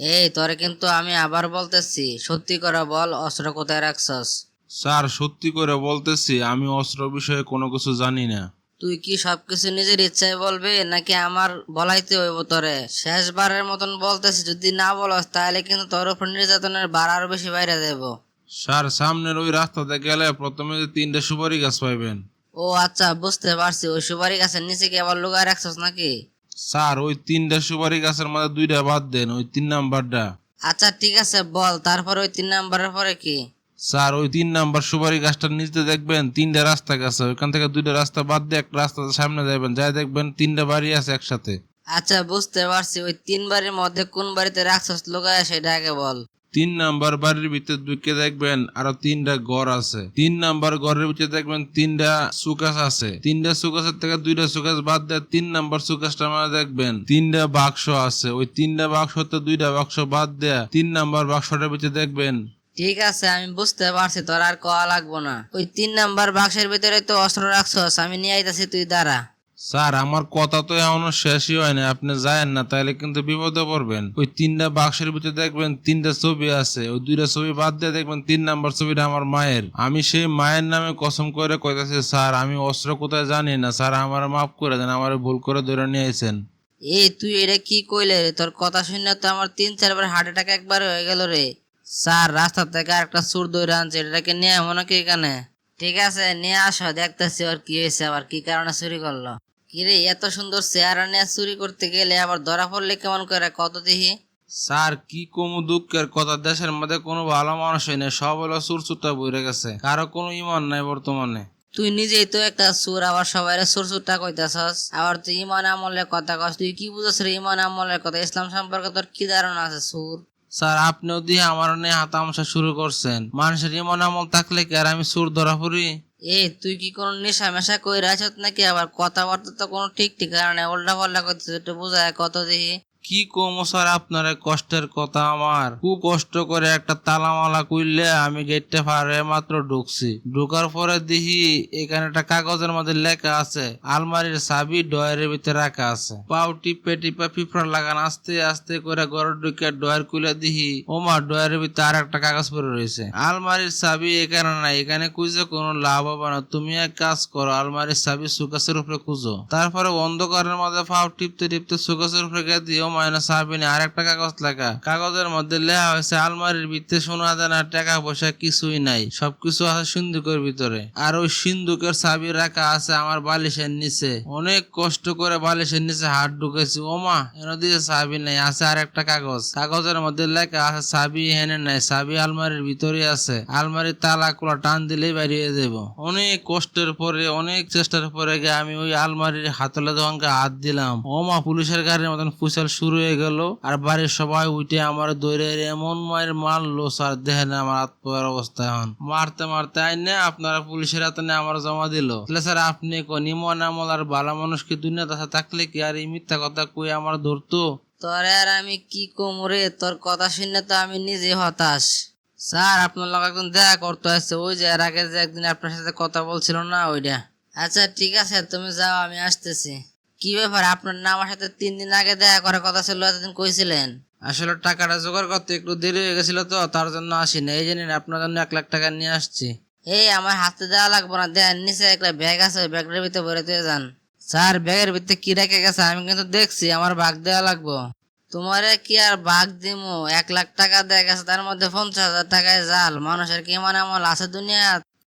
এই তোরে কিন্তু আমি আবার বলতেছি। সত্যি করে বল অস্ত্র কোথায় রাখছস? স্যার সত্যি করে বলতেছি আমি অস্ত্র বিষয়ে কোনো কিছু জানি না। তুই কি সবকিছু নিজের ইচ্ছায় বলবি নাকি আমার বলাইতে হইব তোরে? শেষবারের মতন বলতেছি যদি না বলস তাহলে কিন্তু তোর উপর নির্যাতনের বার আরও বেশি বাইরে দেব। স্যার সামনের ওই রাস্তাতে গেলে প্রথমে যে তিনটে সুপারি গাছ পাইবেন। ও আচ্ছা বুঝতে পারছি। ওই সুপারি গাছের নিচে কি আবার লুকায় রাখছস নাকি? স্যার ওই তিনটা সুপারি গাছের মধ্যে দুইটা বাদ দেন ওই তিন নাম্বারটা। আচ্ছা ঠিক আছে বল তারপর ওই তিন নাম্বারের পরে কি? স্যার ওই তিন নাম্বার সুপারি গাছটার নিচে দেখবেন তিনটা রাস্তা গেছে ওইখান থেকে দুইটা রাস্তা বাদ দিয়ে একটা রাস্তা সামনে যাবেন যাই দেখবেন তিনটা বাড়ি আছে একসাথে। আচ্ছা বুঝতে পারছি ওই তিন বাড়ির মধ্যে কোন বাড়িতে রাক্ষস লুকায় সেটা আগে বল। তিন নাম্বার বাড়ির ভিতরে ঢুকে দেখবেন আরও তিনটা ঘর আছে। তিন নাম্বার ঘরের ভিতরে দেখবেন তিনটা সুকাস আছে। তিনটা সুকাসের থেকে দুইটা সুকাস বাদ দেয় তিন নাম্বার সুকাসটা মানে দেখবেন তিনটা বাক্স আছে। ওই তিনটা বাক্স তো দুইটা বাক্স বাদ দেয়া তিন নাম্বার বাক্সটার ভিতরে দেখবেন ঠিক আছে, আমি বুঝতে পারছি, তোর আর কওয়া লাগবো না। ওই তিন নাম্বার বাক্সের ভিতরে তো অস্ত্র রাখছস, আমি নিয়ে আইতাছি, তুই দাঁড়া। স্যার, আমার কথা তো এমন শেষই হয় না আপনি যায়েন না তাহলে কিন্তু বিপদে পড়বেন। ওই তিনটা বাক্সের ভিতরে দেখবেন তিনটা ছবি আছে। ওই দুইটা ছবি বাদ দিয়ে দেখবেন তিন নাম্বার ছবিটা আমার মায়ের। আমি সেই মায়ের নামে কসম করে কইতাছি, স্যার, আমি অস্ত্র কোথায় জানি না? স্যার, আমার মাফ করে দেন, আমার ভুল করে ধরে নিয়ে নিয়েছেন এই তুই এটা কি কইলে রে? তোর কথা শুনে তো আমার তিন, চারবার হার্ট অ্যাটাক একবার হয়ে গেল রে। স্যার, রাস্তা থেকে একটা সুর দৌড়ে আনছে, এটাকে নিয়ে এমন কি এখানে? ঠিক আছে, নিয়ে আসো, দেখতেছি ওর কি হয়েছে, আবার কি কারণে চুরি করল। কিরে এত সুন্দর চেয়ার নিয়ে চুরি করতে গেলে আবার ধরা পড়লে কেমন করে? কত দেখি। স্যার কি কমু দুঃখের কথা? দেশের মধ্যে কোনো ভালো মানুষ হয় না সব হলো সুরটা বইরে গেছে। কারও কোনো ইমান নাই বর্তমানে। তুই নিজেই তো একটা সুর আবার সবাই সুর সুরটা কইতাছস। আবার তুই ইমান আমলের কথা কস তুই কি বুঝছ রে ইমান আমলের কথা? ইসলাম সম্পর্কে তোর কি ধারণা আছে সুর স্যার আপনিও দিয়ে আমার নিয়ে হাতামশা শুরু করছেন। মানুষের ইমান আমল থাকলে কি আর আমি সুর ধরা পড়ি? এই তুই কি কোনো নেশা মেশা কই রাছত নাকি? আবার কথাবার্তা তো কোনো ঠিক ঠিকানা নেই উল্টা পাল্টা করতেছিস, একটু বোঝায় কত দেখি। কি কমো স্যার আপনার কষ্টের কথা আমার? খুব কষ্ট করে একটা তালামালা কুইলে আমি গেটটা পারে মাত্র ঢুকছি। ঢুকার পরে দেখি এখানে একটা কাগজের মধ্যে লেখা আছে, আলমারির চাবি ডয়ারের ভিতরে রাখা আছে। পাও টিপে টিপে পিঁপড়া লাগান আস্তে আস্তে করে ঘরে ঢুকে ডয়ার দেখি, ওমা ডয়ারের ভিতরে আর একটা কাগজ পরে রয়েছে। আলমারির চাবি এখানে নাই, এখানে খুঁজে কোনো লাভ হবে না। তুমি এক কাজ করো, আলমারির চাবি সুকাসের উপরে খুঁজো। তারপরে অন্ধকারের মধ্যে পাও টিপতে টিপতে সুকাসের উপরে গিয়ে দিও মাইনা চাবি আর একটা কাগজ লেখা। কাগজের মধ্যে লেখা হয়েছে, আলমারির ভিতরে সোনা দানা, টাকা পয়সা কিছুই নাই, সবকিছু আছে সিন্ধুকের ভিতরে। আর ওই সিন্ধুকের চাবি রাখা আছে আমার বালিশের নিচে। অনেক কষ্ট করে বালিশের নিচে হাত ঢুকেছি। ওমা এর দিয়ে চাবি নাই, আছে আর একটা কাগজ। কাগজের মধ্যে লেখা আছে, চাবি এনে নাই, চাবি আলমারির ভিতরে আছে। আলমারির তালা খোলা টান দিলেই বেরিয়ে দেব অনেক কষ্টের পরে, অনেক চেষ্টার পরে আমি ওই আলমারির হাতলে গিয়ে হাত দিলাম। ওমা, পুলিশের গাড়ির মতন ফুসাল শুরু হয়ে গেল। আর বাড়ির সবাই উঠে আমার দৌড়ে এমন মায়ের মারলো স্যার দেখেন আমার আত্মার অবস্থা এখন। মারতে মারতে আইনে আপনারা পুলিশের হাতে নিয়ে আমার জমা দিল। তাহলে স্যার, আপনি কোন ইমন আমল আর ভালো মানুষ কি দুনিয়াতে থাকলে কি আর এই মিথ্যা কথা কই আমার ধরতো? তোরে আর আমি কি কমরে তোর কথা শুনে তো আমি নিজে হতাশ। স্যার, আপনার লোক একজন দেখা করতে আসছে। ওই যে আগে যে একদিন আপনার সাথে কথা বলছিল না, ওইটা। আচ্ছা ঠিক আছে, তুমি যাও, আমি আসতেছি। কি ব্যাপার? আপনার না আমার সাথে তিন দিন আগে দেখা করার কথা ছিল এতদিন কইছিলেন। আসলে টাকাটা জোগাড় করতে একটু দেরি হয়ে গেছিল তো তার জন্য আসিনি। এই জন্য আপনার জন্য এক লাখ টাকা নিয়ে আসছি। এই আমার হাতে দেওয়া লাগবে না দেন নিচে একটা ব্যাগ আছে ব্যাগের ভিতরে ভরে দিয়ে যান। স্যার ব্যাগের ভিতরে কি রেখে গেছে? আমি কিন্তু দেখছি আমার ভাগ দেওয়া লাগবো। তোমারে কি আর ভাগ দিমু? এক লাখ টাকা দেয়া গেছে তার মধ্যে পঞ্চাশ হাজার টাকায় জাল। মানুষের কি মানে আমল আছে দুনিয়া